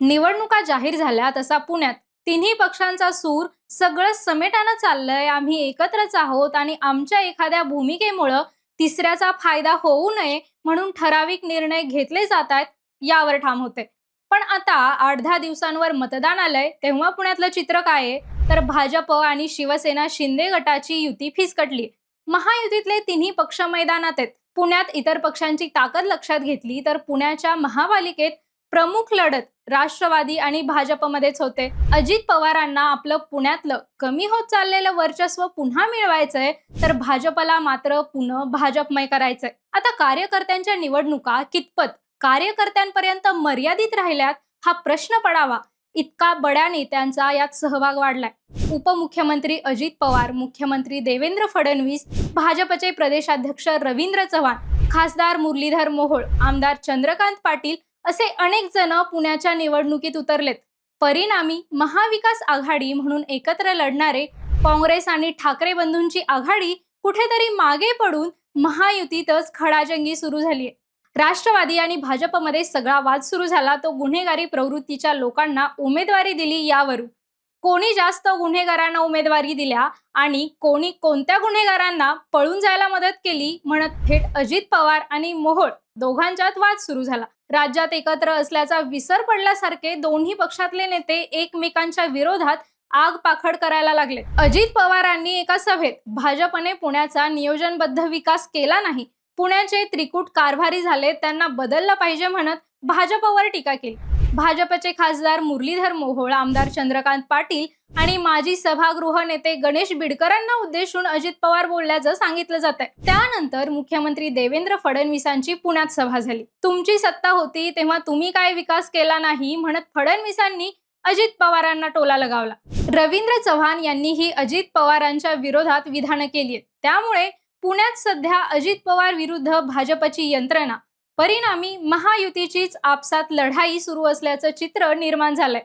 निवडणुका जाहीर झाल्या तसा पुण्यात तिन्ही पक्षांचा सूर सगळं समेटानं चाललंय. आम्ही एकत्रच आहोत आणि आमच्या एखाद्या भूमिकेमुळं तिसऱ्याचा फायदा होऊ नये म्हणून ठराविक निर्णय घेतले जात आहेत यावर ठाम होते. पण आता आठ दहा दिवसांवर मतदान आलंय. तेव्हा पुण्यातलं चित्र काय आहे? तर भाजप आणि शिवसेना शिंदे गटाची युती फिसकटली. महायुतीतले तिन्ही पक्ष मैदानात आहेत. पुण्यात इतर पक्षांची ताकद लक्षात घेतली तर पुण्याच्या महापालिकेत प्रमुख लढत राष्ट्रवादी आणि भाजपमध्येच होते. अजित पवारांना आपलं पुण्यातलं कमी होत चाललेलं वर्चस्व पुन्हा मिळवायचंय तर भाजपला मात्र पुन्हा भाजपमय करायचंय. आता कार्यकर्त्यांच्या निवडणुका कितपत कार्यकर्त्यांपर्यंत मर्यादित राहिल्यात हा प्रश्न पडावा. इतका बड्या नेत्यांचा यात सहभाग वाढलाय. उपमुख्यमंत्री अजित पवार मुख्यमंत्री देवेंद्र फडणवीस भाजपचे प्रदेशाध्यक्ष रवींद्र चव्हाण खासदार मुरलीधर मोहोळ आमदार चंद्रकांत पाटील असे अनेक जण पुण्याच्या निवडणुकीत उतरलेत. परिणामी महाविकास आघाडी म्हणून एकत्र लढणारे काँग्रेस आणि ठाकरे बंधूंची आघाडी कुठेतरी मागे पडून महायुतीतच खडाजंगी सुरू झाली राष्ट्रवादी आणि भाजपमध्ये सगळा वाद सुरू झाला तो गुन्हेगारी प्रवृत्तीच्या लोकांना उमेदवारी दिली यावरून. कोणी जास्त गुन्हेगारांना उमेदवारी दिल्या आणि कोणी कोणत्या गुन्हेगारांना पळून जायला मदत केली म्हणत थेट अजित पवार आणि मोहोळ दोघांच्यात वाद सुरू झाला. राज्यात एकत्र असल्याचा विसर पडल्यासारखे दोन्ही पक्षातले नेते एकमेकांच्या विरोधात आग पाखड करायला लागले. अजित पवारांनी एका सभेत भाजपने पुण्याचा नियोजनबद्ध विकास केला नाही. पुण्याचे त्रिकूट कारभारी झाले त्यांना बदललं पाहिजे म्हणत भाजपवर टीका केली. भाजपचे खासदार मुरलीधर मोहोळ आमदार चंद्रकांत पाटील आणि माजी सभागृह नेते गणेश बिडकरांना उद्देशून अजित पवार बोलल्याचं सांगितलं जात आहे त्यानंतर मुख्यमंत्री देवेंद्र फडणवीसांची पुण्यात सभा झाली. तुमची सत्ता होती तेव्हा तुम्ही काय विकास केला नाही म्हणत फडणवीसांनी अजित पवारांना टोला लगावला. रवींद्र चव्हाण यांनीही अजित पवारांच्या विरोधात विधानं केली आहेत. त्यामुळे पुण्यात सध्या अजित पवार विरुद्ध भाजपची यंत्रणा परिणामी महायुतीचीच आपसात लढाई सुरू असल्याचं चित्र निर्माण झालंय.